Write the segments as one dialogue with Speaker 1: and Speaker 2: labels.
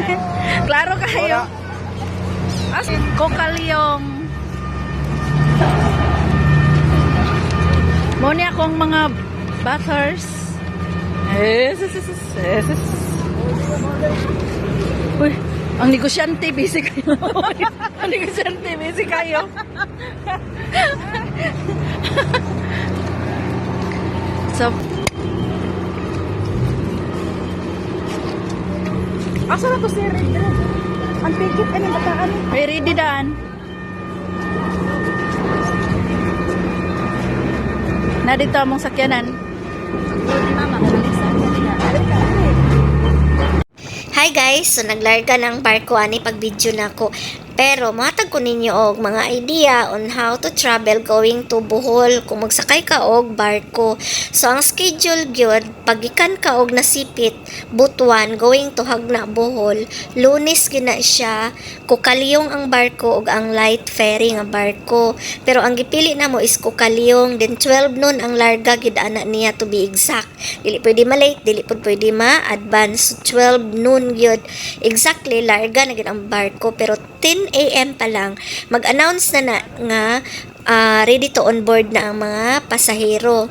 Speaker 1: Klaro kayo. As kokalyong. Mo ni akong mga butters. Yes, yes, yes, yes, yes. Uy, ang negosyante, busy kayo. ang negosyante, busy kayo. so,
Speaker 2: Asa na to si Red? Ang ticket ano bataan?
Speaker 1: may ready daan. Na dito among sakyanan.
Speaker 3: Hi guys! So naglarga ng barko ani pag video na ko. Pero matag ko ninyo og mga idea on how to travel going to Bohol kung magsakay ka og barko. So ang schedule gyud pagikan ka og nasipit Butuan going to Hagna Bohol. Lunes gina siya kukalyong ang barko og ang light ferry nga barko. Pero ang gipili na mo is kukalyong then 12 noon ang larga gid ana niya to be exact. Dili pwede ma-late, dili pud pwede ma-advance. So 12 noon gyud exactly larga na gyud ang barko pero 10 a.m. pa lang mag-announce na na nga ah, ready to onboard na ang mga pasahero.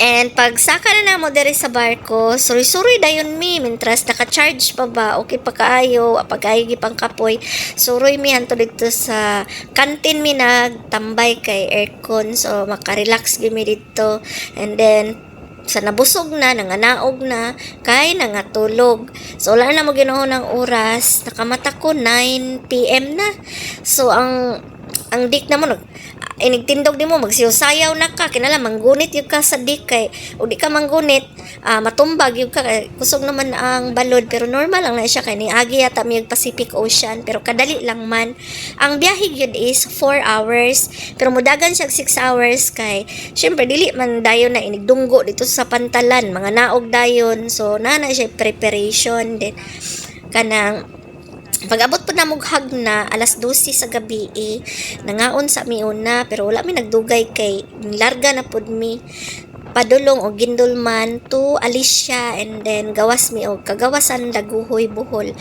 Speaker 3: And pag saka na namo diri sa barko, suri-suri dayon mi mintras naka-charge pa ba okay pa kaayo pag kaayo gipang kapoy suroy mi hanto dito sa kantin mi nagtambay kay aircon so maka-relax gimi dito and then sa nabusog na, nanganaog na, kay nangatulog. So, wala na mo ginawa ng oras. Nakamata ko, 9pm na. So, ang ang dik na mo, nag, inigtindog di mo, magsiusayaw na ka, kinala, manggunit yung ka sa dik, o di ka manggunit, ah, matumbag yung ka, kusog naman ang balod, pero normal lang na siya, kay niagi yata may Pacific Ocean, pero kadali lang man. Ang biyahe yun is 4 hours, pero mudagan siya 6 hours, kay, syempre, dili man dayon na inigdunggo dito sa pantalan, mga naog dayon, so, na na siya preparation, din, kanang, pag-abot po na mughag na alas 12 sa gabi eh, nangaon sa mi una pero wala mi nagdugay kay larga na pud mi padulong o gindulman to Alicia and then gawas mi og kagawasan daguhoy buhol